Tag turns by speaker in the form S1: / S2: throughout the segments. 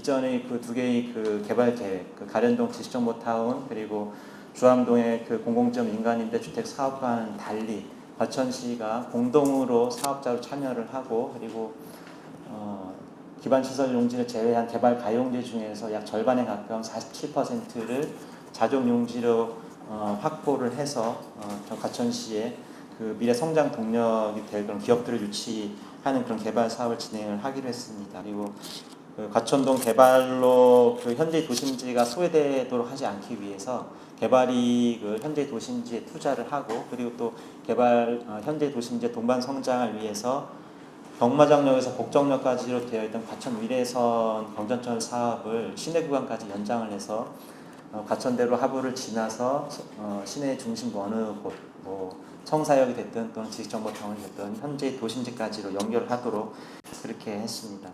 S1: 이전의 그 두 개의 그 개발 계획, 그 가련동 지식정보타운 그리고 주암동의 그 공공점 인간임대 주택 사업과는 달리 과천시가 공동으로 사업자로 참여를 하고 그리고 어, 기반 시설 용지를 제외한 개발 가용지 중에서 약 절반에 가까운 47%를 자족 용지로 어, 확보를 해서 어, 저 과천시의 그 미래 성장 동력이 될 그런 기업들을 유치하는 그런 개발 사업을 진행을 하기로 했습니다. 그리고 그 과천동 개발로 그 현재 도심지가 소외되도록 하지 않기 위해서 개발 이익을 현재 도심지에 투자를 하고 그리고 또 개발 어, 현재 도심지의 동반 성장을 위해서 경마장역에서 복정역까지로 되어 있던 과천 위례선 경전철 사업을 시내 구간까지 연장을 해서 어, 과천대로 하부를 지나서 어, 시내 중심 어느 곳, 뭐 청사역이 됐든 또는 지식정보타운이 됐든 현재 도심지까지로 연결하도록 그렇게 했습니다.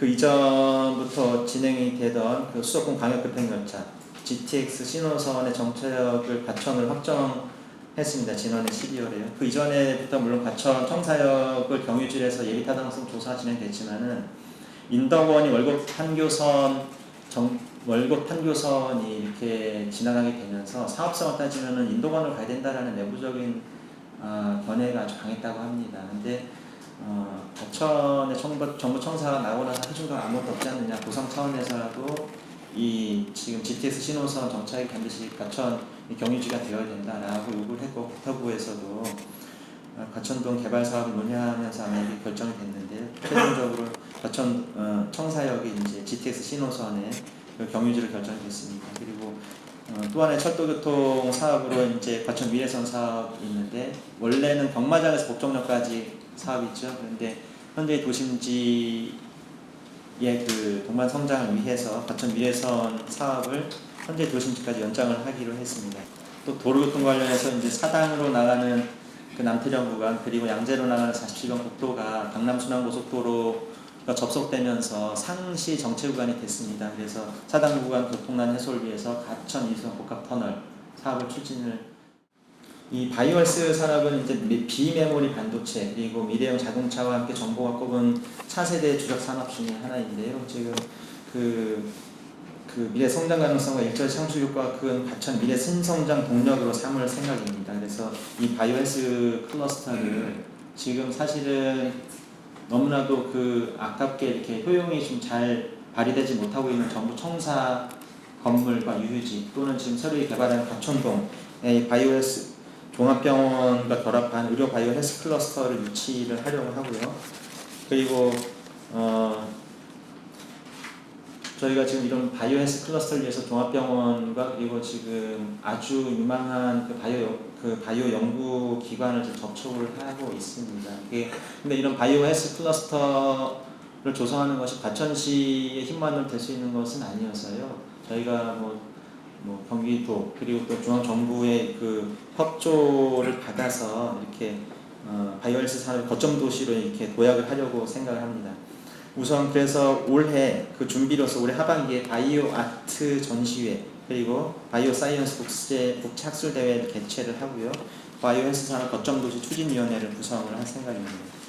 S1: 이- 그 이전부터 진행이 되던 그 수도권 광역급행열차 GTX 신호선의 정차역을 과천을 확정했습니다. 지난해 12월에요. 그 이전에부터 물론 과천 청사역을 경유지에서 예비 타당성 조사 진행됐지만은 인덕원이 월곡 판교선 정, 월곡 판교선이 이렇게 지나가게 되면서 사업성을 따지면은 인도관을 가야 된다라는 내부적인 아, 견해가 강했다고 합니다. 근데 어, 과천의 정부, 정부 청사가 나오고 나서 한 중간 아무것도 없지 않느냐 구성 차원에서라도 이 지금 GTX 신호선 정차에 반드시 이 경유지가 되어야 된다라고 요구를 했고 국토부에서도 어, 과천동 개발 사업을 논의하면서 아마 이게 결정이 됐는데 최종적으로 과천 어, 청사역이 이제 GTX 신호선의 그 경유지를 결정이 됐습니다. 그리고 어, 또 하나의 철도교통 사업으로 이제 과천 미래선 사업이 있는데 원래는 경마장에서 복정역까지 사업이 있죠. 그런데 현재 도심지의 그 동반 성장을 위해서 과천 미래선 사업을 현재 도심지까지 연장을 하기로 했습니다. 또 도로교통 관련해서 이제 사당으로 나가는 그 남태령 구간 그리고 양재로 나가는 47번 국도가 강남 순환고속도로가 접속되면서 상시 정체 구간이 됐습니다. 그래서 사당 구간 교통난 해소를 위해서 가천 이수선 복합 터널 사업을 추진을 이 바이오스 산업은 이제 미- 비메모리 반도체 그리고 미래형 자동차와 함께 정보가 꼽은 차세대 주력 산업 중에 하나인데요. 지금 그, 그 미래 성장 가능성과 일절 창출 효과가 큰 과천 미래 신성장 동력으로 삼을 생각입니다. 그래서 이 바이오스 클러스터를 지금 사실은 너무나도 그 아깝게 이렇게 효용이 좀 잘 발휘되지 못하고 있는 정부 청사 건물과 유휴지 또는 지금 새로 개발한 과천동의 바이오스 종합병원과 결합한 의료 바이오 헬스 클러스터를 유치를 하려고 하고요. 그리고 어, 저희가 지금 이런 바이오 헬스 클러스터를 위해서 종합병원과 그리고 지금 아주 유망한 그 바이오 그 바이오 연구 기관을 지금 접촉을 하고 있습니다. 이게 근데 이런 바이오 헬스 클러스터를 조성하는 것이 과천시의 힘만으로 될 수 있는 것은 아니어서요. 저희가 뭐, 뭐 경기도 그리고 또 중앙 정부의 그 협조를 받아서 이렇게 어, 바이오 헬스 산업 거점 도시로 이렇게 도약을 하려고 생각을 합니다. 우선 그래서 올해 그 준비로서 올해 하반기에 바이오 아트 전시회 그리고 바이오 사이언스 국제 국제 학술 대회를 개최를 하고요. 바이오 헬스 산업 거점 도시 추진위원회를 구성을 할 생각입니다.